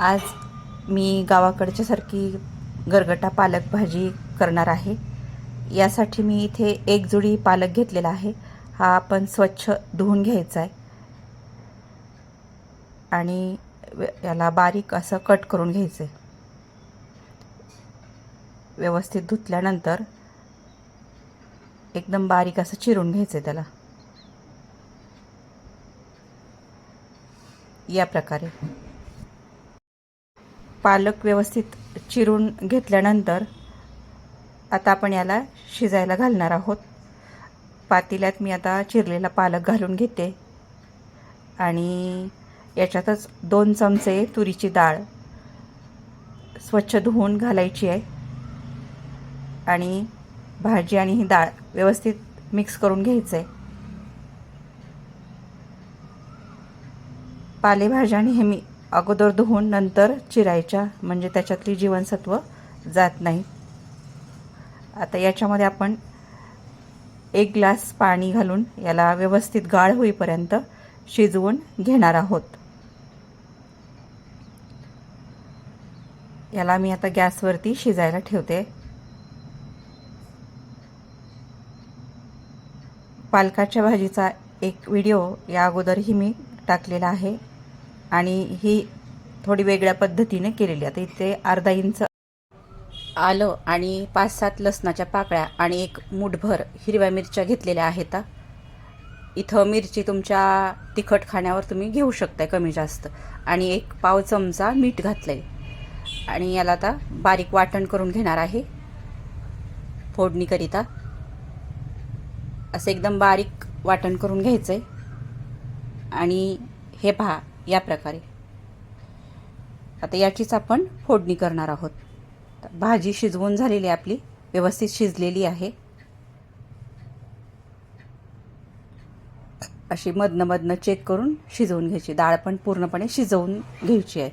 आज मी गावाकडच्यासारखी गरगटा पालक भाजी करणार आहे. यासाठी मी इथे एक जुडी पालक घेतलेला आहे. हा आपण स्वच्छ धुवून घ्यायचा आहे. आणि याला बारीक असं कट करून घ्यायचं आहे. व्यवस्थित धुतल्यानंतर एकदम बारीक असं चिरून घ्यायचं आहे त्याला. या प्रकारे. पालक व्यवस्थित चिरून घेतल्यानंतर आता आपण याला शिजायला घालणार आहोत. पातेल्यात मी आता चिरलेला पालक घालून घेते. आणि याच्यातच दोन चमचे तुरीची डाळ स्वच्छ धुवून घालायची आहे. आणि भाजी आणि ही डाळ व्यवस्थित मिक्स करून घ्यायचं आहे पालेभाज्या नेहमी अगोदर धुवून नंतर चिरायच्या म्हणजे त्याच्यातली जीवनसत्व जात नाही. आता याच्यामध्ये आपण एक ग्लास पाणी घालून याला व्यवस्थित गाळ होईपर्यंत शिजवून घेणार आहोत. याला मी आता गॅसवरती शिजायला ठेवते. पालकाच्या भाजीचा एक व्हिडिओ या अगोदरही मी टाकलेला आहे. आणि ही थोडी वेगळ्या पद्धतीने केलेली आता इथे अर्धा इंच आलं आणि पाच सात लसणाच्या पाकळ्या आणि एक मुठभर हिरव्या मिरच्या घेतलेल्या आहेत. इथं मिरची तुमच्या तिखट खाण्यावर तुम्ही घेऊ शकताय कमी जास्त. आणि एक पाव चमचा मीठ घातलं आहे आणि याला आता बारीक वाटण करून घेणार आहे. फोडणीकरिता. असं एकदम बारीक वाटण करून घ्यायचं आहे आणि हे पहा या प्रकारे. आता याचीच आपण फोडणी करणार आहोत. भाजी शिजवून झालेली आहे आपली व्यवस्थित शिजलेली आहे. अशी मधनं मधनं चेक करून शिजवून घ्यायची. डाळ पण पूर्णपणे शिजवून घ्यायची आहे.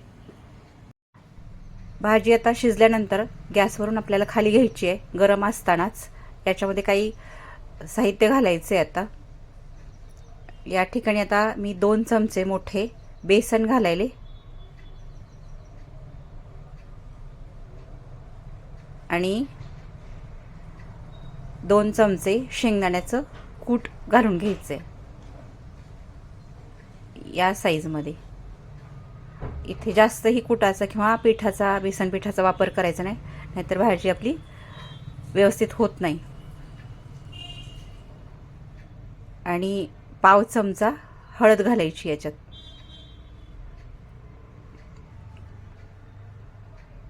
भाजी आता शिजल्यानंतर गॅसवरून आपल्याला खाली घ्यायची आहे गरम असतानाच. याच्यामध्ये काही साहित्य घालायचे आहे आता. या ठिकाणी आता मी दोन चमचे मोठे बेसन घालायले. आणि दोन चमचे शेंगदाण्याचं कूट घालून घ्यायचे. या साईजमध्ये इथे जास्तही कुटाचा किंवा पिठाचा बेसन पिठाचा वापर करायचा नाही. नाहीतर भाजी आपली व्यवस्थित होत नाही. आणि पाव चमचा हळद घालायची याच्यात.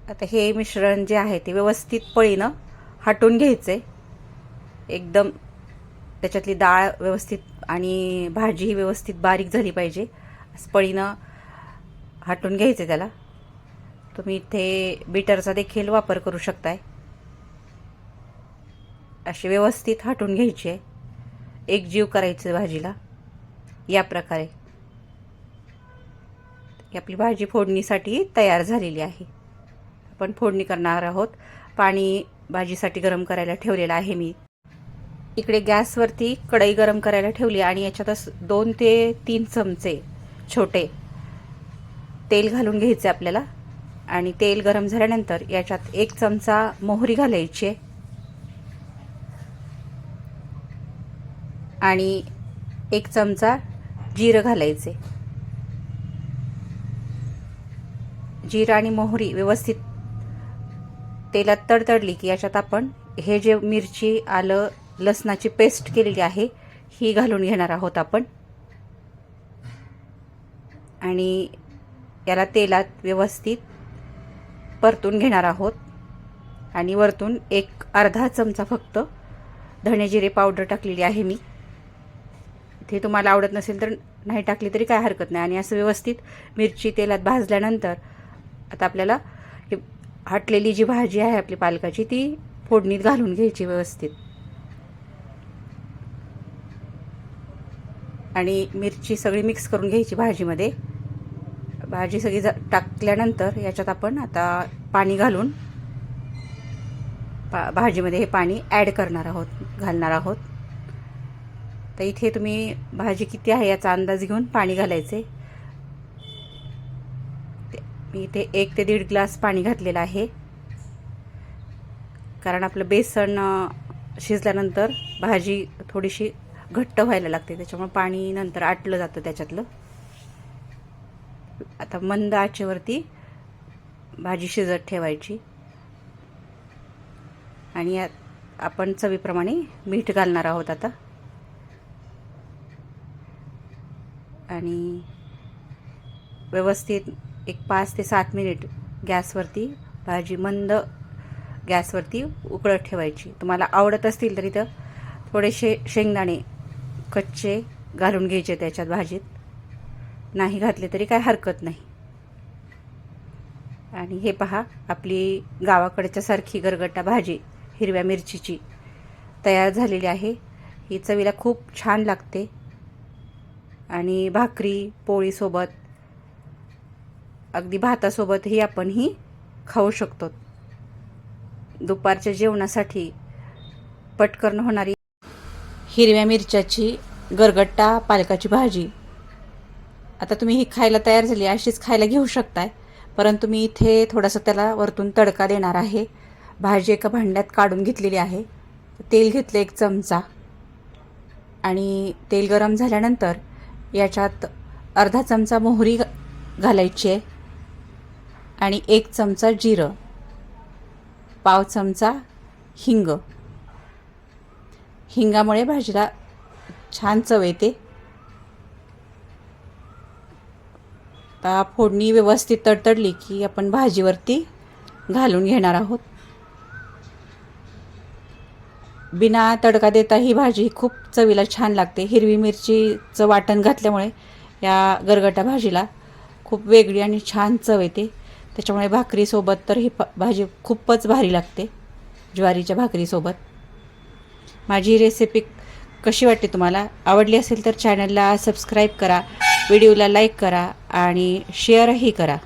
आता हे मिश्रण जे आहे ते व्यवस्थित पळीनं हटून घ्यायचे. एकदम त्याच्यातली डाळ व्यवस्थित आणि भाजी ही व्यवस्थित बारीक झाली पाहिजे. असं पळीनं हटून घ्यायचे त्याला. तुम्ही इथे बीटरचा देखील वापर करू शकताय. अशी व्यवस्थित हटून घ्यायची आहे. एक जीव करायचं भाजीला. या प्रकारे. आपली भाजी फोडणीसाठी तयार झालेली आहे. आपण फोडणी करणार आहोत. पाणी भाजीसाठी गरम करायला ठेवलेलं आहे मी. इकडे गॅसवरती कढई गरम करायला ठेवली आणि याच्यातच दोन ते तीन चमचे छोटे तेल घालून घ्यायचे आपल्याला. आणि तेल गरम झाल्यानंतर याच्यात एक चमचा मोहरी घालायची. आहे आणि एक चमचा जिरं घालायचे. जिरं आणि मोहरी व्यवस्थित तेलात तडतडली की याच्यात आपण हे जे मिरची आलं लसणाची पेस्ट केलेली आहे ही घालून घेणार आहोत आपण. आणि याला तेलात व्यवस्थित परतून घेणार आहोत. आणि वरतून एक अर्धा चमचा फक्त धणे जिरे पावडर टाकलेली आहे मी. ते तुम्हाला आवडत नसेल तर नाही टाकली तरी काय हरकत नाही. आणि असं व्यवस्थित मिरची तेलात भाजल्यानंतर आता आपल्याला फाटलेली जी भाजी आहे आपली पालकाची ती फोडणीत घालून घ्यायची व्यवस्थित. आणि मिरची सगळी मिक्स करून घ्यायची भाजीमध्ये. भाजी सगळी ज टाकल्यानंतर याच्यात आपण आता पाणी घालून पा भाजीमध्ये हे पाणी ॲड करणार आहोत घालणार आहोत. तर इथे तुम्ही भाजी किती आहे याचा अंदाज घेऊन पाणी घालायचे. मी इथे एक ते दीड ग्लास पाणी घातलेलं आहे. कारण आपलं बेसन शिजल्यानंतर भाजी थोडीशी घट्ट व्हायला लागते. त्याच्यामुळे पाणी नंतर आटलं जातं त्याच्यातलं. आता मंद आचेवरती भाजी शिजत ठेवायची. आणि यात आपण चवीप्रमाणे मीठ घालणार आहोत आता. आणि व्यवस्थित एक पाच ते सात मिनिट गॅसवरती भाजी मंद गॅसवरती उकळत ठेवायची. तुम्हाला आवडत असतील तर इथं थोडेसे शेंगदाणे कच्चे घालून घ्यायचे त्याच्यात भाजीत. नाही घातले तरी काय हरकत नाही. आणि हे पहा आपली गावाकडच्या सारखी गरगटा भाजी हिरव्या मिरचीची तयार झालेली आहे. ही चवीला खूप छान लागते. आणि भाकरी पोळीसोबत अगदी भातासोबतही आपण ही खाऊ शकतो. दुपारच्या जेवणासाठी पटकन होणारी हिरव्या मिरच्याची गरगट्टा पालकाची भाजी. आता तुम्ही ही खायला तयार झाली अशीच खायला घेऊ शकताय. परंतु मी इथे थोडासा त्याला वरतून तडका देणार आहे. भाजी एका भांड्यात काढून घेतलेली आहे. तेल घेतलं एक चमचा. आणि तेल गरम झाल्यानंतर याच्यात अर्धा चमचा मोहरी घालायची आहे. आणि एक चमचा जिरं पाव चमचा हिंग. हिंगामुळे भाजीला छान चव येते. आता फोडणी व्यवस्थित तडतडली की आपण भाजीवरती घालून घेणार आहोत. बिना तडका देता ही भाजी खूप चवीला छान लागते. हिरवी मिरचीचं वाटण घातल्यामुळे या गरगटा भाजीला खूप वेगळी आणि छान चव येते. त्याच्यामुळे भाकरीसोबत तर ही प भाजी खूपच भारी लागते ज्वारीच्या भाकरीसोबत. माझी रेसिपी कशी वाटते तुम्हाला? आवडली असेल तर चॅनलला सबस्क्राईब करा व्हिडिओला लाईक करा आणि शेअरही करा.